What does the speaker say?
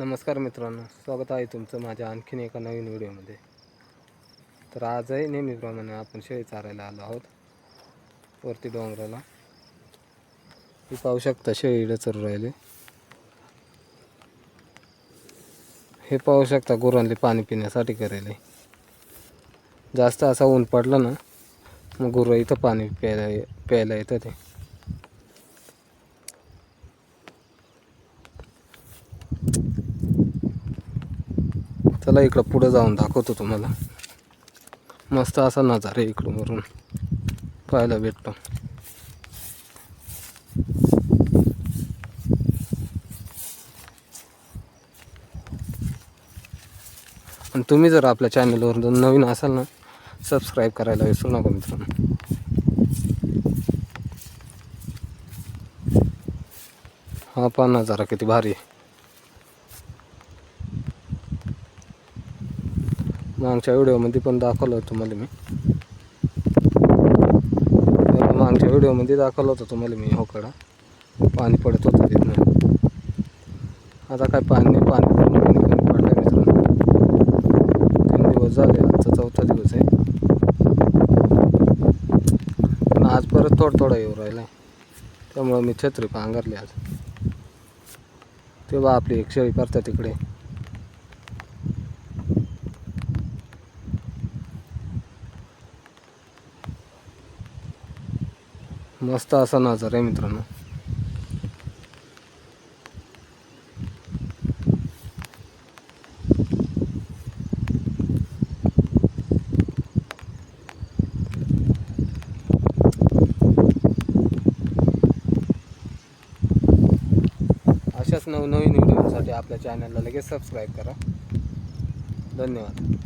नमस्कार मित्रांनो स्वागत आहे तुमचं माझ्या आणखीन एका नवीन व्हिडिओमध्ये. तर आजही नेहमीप्रमाणे आपण शेळी चारायला आलो आहोत वरती डोंगराला. हे पाहू शकता शेळी चरू राहिले. हे पाहू शकता गुरांले पाणी पिण्यासाठी करेल जास्त असा ऊन पडला ना मग गुरं इथं पाणी प्यायला प्यायला येतं ते. चला इकडं पुढं जाऊन दाखवतो तुम्हाला. मस्त असा नजारे इकडून वरून. पाहायला भेटतो. आणि तुम्ही जर आपल्या चॅनलवर नवीन असाल ना सबस्क्राईब करायला विसरू नका मित्रांनो. हा पहा नजारा किती भारी आहे. मागच्या व्हिडिओमध्ये पण दाखवलं होतं तुम्हाला मी. मागच्या व्हिडिओमध्ये दाखवलं होतं तुम्हाला मी होकडा पाणी पडत होतं तिथनं. आता काय पाणी नाही पाणी कमी पडलं मित्रांनो. तीन दिवस झाले आजचा चौथा दिवस आहे. पण आज परत थोडं थोडा येऊ राहिला त्यामुळं मी छत्री पांघरली आज. तेव्हा आपली एक शेळी करतात तिकडे. मस्त असा नजारा आहे मित्रांनो. अशाच नवनवीन व्हिडिओसाठी आपल्या चॅनलला लगेच सबस्क्राईब करा. धन्यवाद.